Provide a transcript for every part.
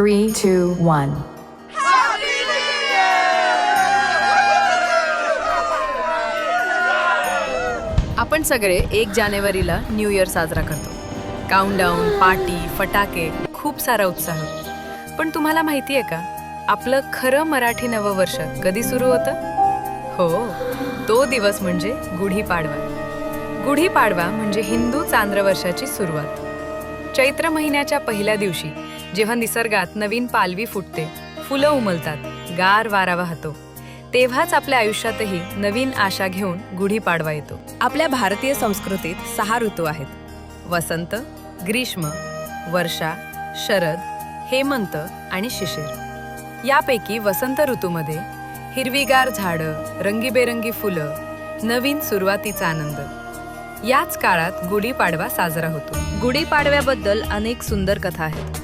Three, two, one. आपण सगळे एक जानेवारीला न्यू इयर साजरा करतो. काउंटडाऊन पार्टी फटाके खूप सारा उत्साह. पण तुम्हाला माहिती आहे का? आपलं खरं मराठी नववर्ष कधी सुरू होतं? हो तो दिवस म्हणजे गुढीपाडवा. गुढीपाडवा म्हणजे हिंदू चांद्र वर्षाची सुरुवात. चैत्र महिन्याच्या पहिल्या दिवशी जेव्हा निसर्गात नवीन पालवी फुटते फुलं उमलतात गार वारा वाहतो तेव्हाच आपल्या आयुष्यातही नवीन आशा घेऊन गुढीपाडवा येतो. आपल्या भारतीय संस्कृतीत सहा ऋतू आहेत. वसंत ग्रीष्म वर्षा शरद हेमंत आणि शिशिर. यापैकी वसंत ऋतूमध्ये हिरवीगार झाडं रंगीबेरंगी फुलं नवीन सुरुवातीचा आनंद. याच काळात गुढीपाडवा साजरा होतो. गुढीपाडव्याबद्दल अनेक सुंदर कथा आहेत.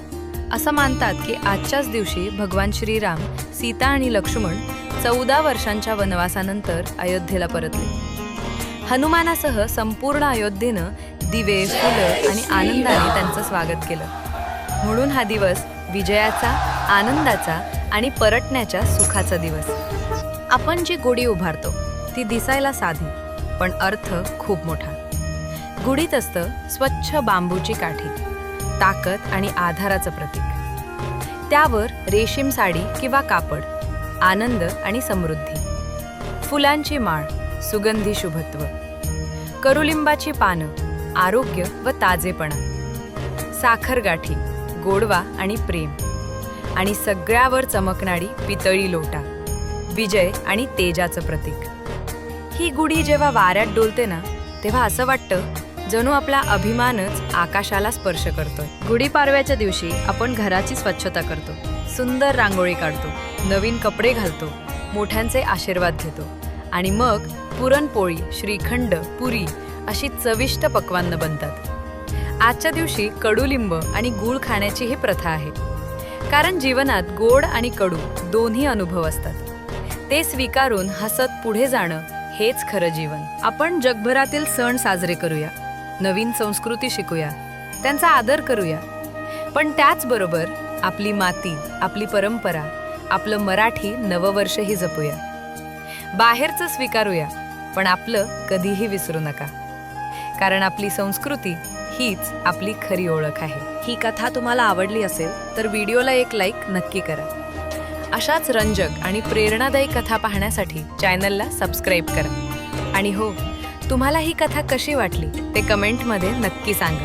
असं मानतात की आजच्याच दिवशी भगवान श्रीराम सीता आणि लक्ष्मण चौदा वर्षांच्या वनवासानंतर अयोध्येला परतले. हनुमानासह संपूर्ण अयोध्येनं दिवे फुलं आणि आनंदाने त्यांचं स्वागत केलं. म्हणून हा दिवस विजयाचा आनंदाचा आणि परतण्याच्या सुखाचा दिवस. आपण जी गुढी उभारतो ती दिसायला साधी पण अर्थ खूप मोठा. गुढीत असतं स्वच्छ बांबूची काठी ताकद आणि आधाराचं प्रतीक. त्यावर रेशीम साडी किंवा कापड आनंद आणि समृद्धी. फुलांची माळ सुगंधी शुभत्व. करुलिंबाची पानं आरोग्य व ताजेपणा. साखर गाठी गोडवा आणि प्रेम. आणि सगळ्यावर चमकणारी पितळी लोटा विजय आणि तेजाचं प्रतीक. ही गुढी जेव्हा वाऱ्यात डोलते ना तेव्हा असं वाटतं जणू आपला अभिमानच आकाशाला स्पर्श करतोय. गुढीपाडव्याच्या दिवशी आपण घराची स्वच्छता करतो. सुंदर रांगोळी काढतो. नवीन कपडे घालतो. मोठ्यांचे आशीर्वाद घेतो. आणि मग पुरणपोळी श्रीखंड पुरी अशी चविष्ट पक्वान्न बनतात. आजच्या दिवशी कडुलिंब आणि गूळ खाण्याची ही प्रथा आहे. कारण जीवनात गोड आणि कडू दोन्ही अनुभव असतात. ते स्वीकारून हसत पुढे जाणं हेच खरं जीवन. आपण जगभरातील सण साजरे करूया. नवीन संस्कृती शिकूया. त्यांचा आदर करूया. पण त्याचबरोबर आपली माती आपली परंपरा आपलं मराठी नववर्षही जपूया. बाहेरचं स्वीकारूया पण आपलं कधीही विसरू नका. कारण आपली संस्कृती हीच आपली खरी ओळख आहे. ही कथा तुम्हाला आवडली असेल तर व्हिडिओला एक लाईक नक्की करा. अशाच रंजक आणि प्रेरणादायी कथा पाहण्यासाठी चॅनलला सबस्क्राईब करा. आणि हो तुम्हाला ही कथा कशी वाटली ते कमेंटमध्ये नक्की सांगा.